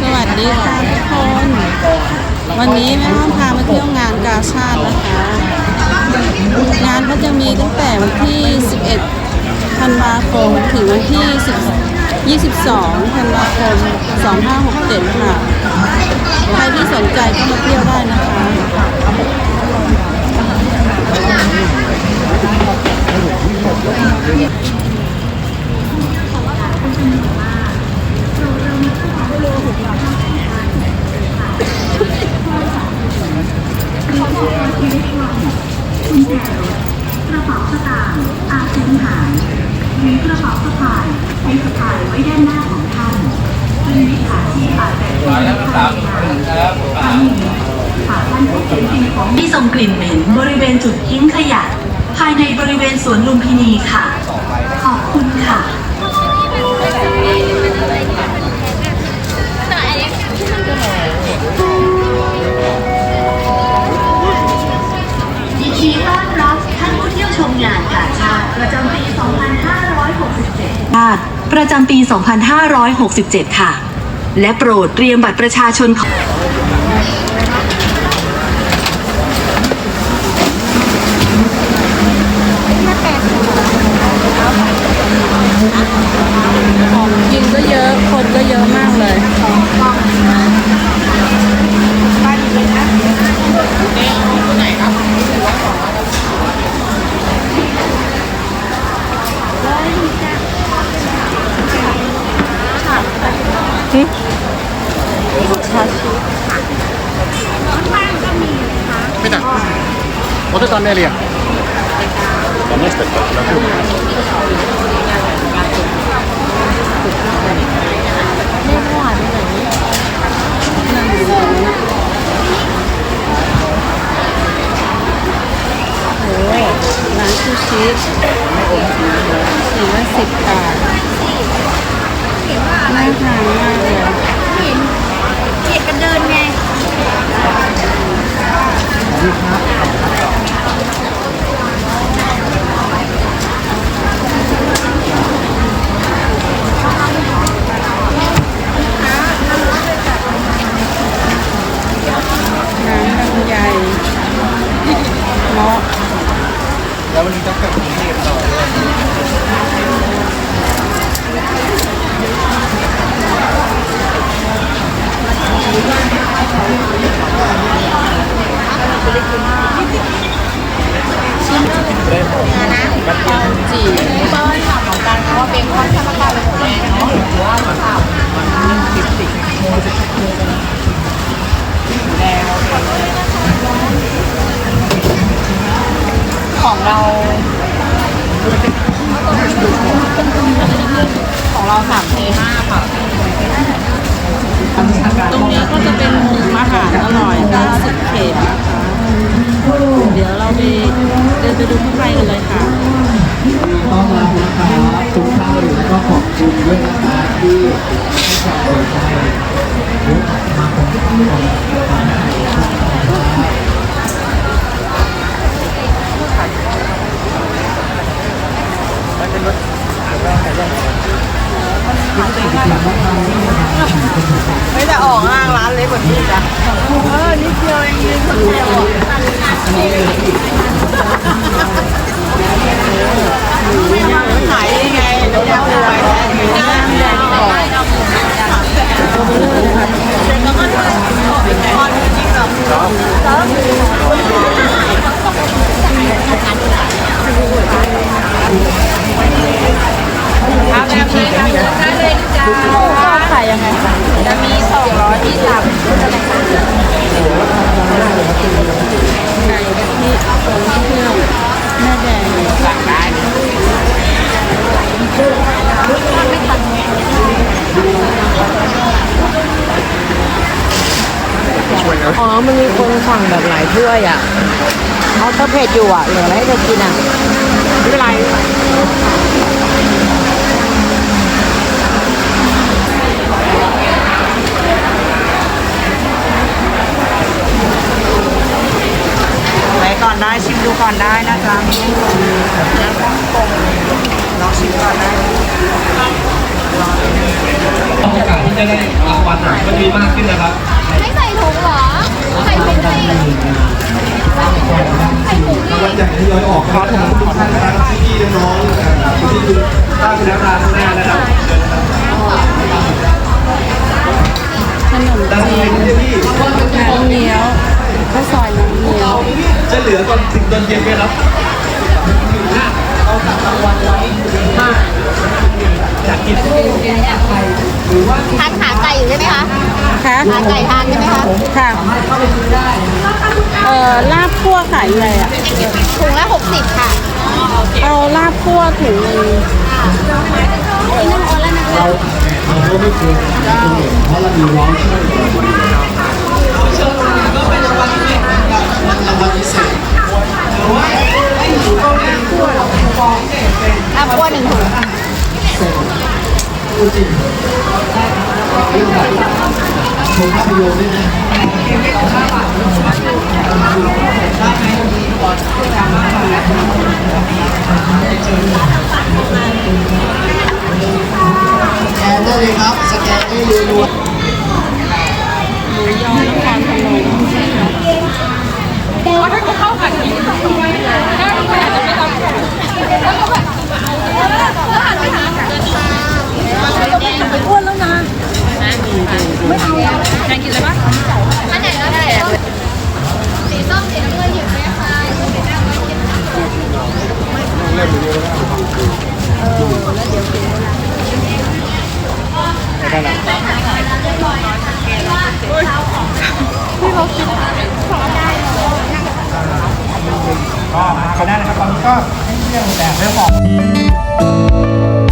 สวัสดีค่ะทุกคน วันนี้แม่ห้องพามาเที่ยวงานกาชาตินะคะ งานก็จะมีตั้งแต่วันที่ 11 ธันวาคม ถึงวันที่10 22 ธันวาคม 2567 ค่ะ ใครที่สนใจก็มาเที่ยวได้นะคะ ระเป๋าสตางค์อาจสูญหายหรือกระเป๋าสะพายให้สะพายไว้ด้านหน้าของท่านซึ่งมิจฉาชีพอาจแบ่งเป็นท่านในงานทั้งนี้หากท่านพบเห็นสิ่งของที่ส่งกลิ่นเหม็นบริเวณจุดทิ้งขยะ ภายในบริเวณสวนลุมพินีค่ะ ขอบคุณค่ะ ประจำปี 2567 ค่ะ และโปรดเตรียมบัตรประชาชนของของกินก็เยอะ คนก็เยอะมากเลย Otetaan neljä. On nestettä kyllä แล้ววันนี้ต้องกลับกรุงเทพต่อด้วยเปาจีเปิ้ลค่ะของการเพราะว่าเป็นข้าวข้าวข้าวเป็นของแรงเนาะหรือว่าข้าว ของเรา ของเราสามเทห้าค่ะตรงนี้ก็จะเป็นมุมอาหารอร่อย90เขตนะคะเดี๋ยวเราไปเดินไปดูข้างในกันเลยค่ะต้อนรับนะครับทุกท่านแล้วก็ขอบคุณด้วยนะครับที่ ไม่แต่ออกห้างร้านเล็กกว่านี้จ้ะเออนิดเดียวเองยืนคนเดียวขายยังไงเดี๋ยวจะรวยน้ำแดงออกแล้วก็ทอดทอดจริงแบบเอา ไก่กะทิทรงเครื่องแม่แดงสั่งได้อ๋อ มันมีคนสั่งแบบหลายถ้วยอะเขาเธอเผ็ดอยู่อะเหลืออะไรให้เธอกินอะไม่เป็นไร อนได้ชิมดูก่อนได้นะจ๊ะมีให้ดูแล้วก็กงลองชิมก่อนได้โอกาสที่จะได้รับวันอะก็จะมีมากขึ้นนะครับ ไม่ใส่ถุงเหรอ ใส่ถุงสิใส่ถุงดิรางวัลใหญ่ที่เราออกครับทุกท่านนะครับพี่ๆน้องๆนะครับที่ดูตั้งคณะการข้างหน้านะครั เหลือตอนถึงตอนเย็นไหมครับทานขาไก่อยู่ใช่ไหมคะค่ะขาไก่ทานใช่ไหมคะค่ะเอ่อลาบคั่วขายยังไงอะถุงละ60ค่ะ เอาลาบคั่วถุงหนึงนี่น้ำโอนแล้วนะคะเราก็ไม่ควรเพราะเรามีวอลเชอร์รางวัลพิเศ ษลาวหนึ่งถุงพูดจริงเองแบบชมภาพยนตร์ด้วยนะแกนได้เลยครับ สแกนได้รัว ก็มาเขาได้นะครับตอนนี้ก็เรื่องแต่เรื่องออก